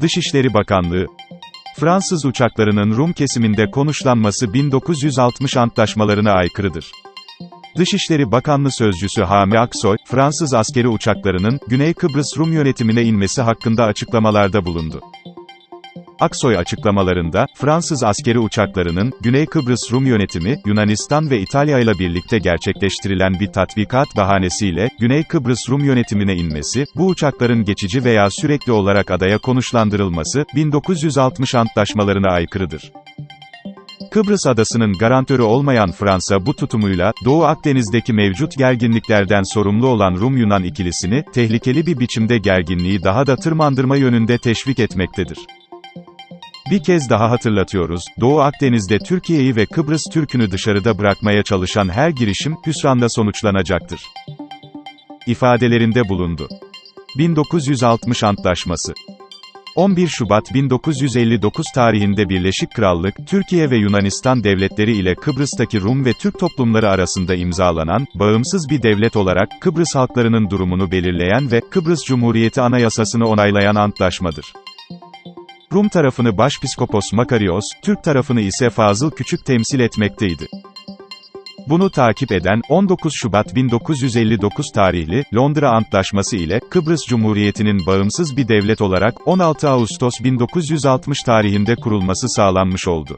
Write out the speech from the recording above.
Dışişleri Bakanlığı Fransız uçaklarının Rum kesiminde konuşlanması 1960 antlaşmalarına aykırıdır. Dışişleri Bakanlığı Sözcüsü Hami Aksoy, Fransız askeri uçaklarının, Güney Kıbrıs Rum yönetimine inmesi hakkında açıklamalarda bulundu. Aksoy açıklamalarında, Fransız askeri uçaklarının, Güney Kıbrıs Rum yönetimi, Yunanistan ve İtalya ile birlikte gerçekleştirilen bir tatbikat bahanesiyle, Güney Kıbrıs Rum yönetimine inmesi, bu uçakların geçici veya sürekli olarak adaya konuşlandırılması, 1960 antlaşmalarına aykırıdır. Kıbrıs adasının garantörü olmayan Fransa bu tutumuyla, Doğu Akdeniz'deki mevcut gerginliklerden sorumlu olan Rum-Yunan ikilisini, tehlikeli bir biçimde gerginliği daha da tırmandırma yönünde teşvik etmektedir. Bir kez daha hatırlatıyoruz, Doğu Akdeniz'de Türkiye'yi ve Kıbrıs Türk'ünü dışarıda bırakmaya çalışan her girişim, hüsranla sonuçlanacaktır. ifadelerinde bulundu. 1960 Antlaşması 11 Şubat 1959 tarihinde Birleşik Krallık, Türkiye ve Yunanistan devletleri ile Kıbrıs'taki Rum ve Türk toplumları arasında imzalanan, bağımsız bir devlet olarak, Kıbrıs halklarının durumunu belirleyen ve, Kıbrıs Cumhuriyeti Anayasasını onaylayan antlaşmadır. Rum tarafını Başpiskopos Makarios, Türk tarafını ise Fazıl Küçük temsil etmekteydi. Bunu takip eden, 19 Şubat 1959 tarihli, Londra Antlaşması ile, Kıbrıs Cumhuriyeti'nin bağımsız bir devlet olarak, 16 Ağustos 1960 tarihinde kurulması sağlanmış oldu.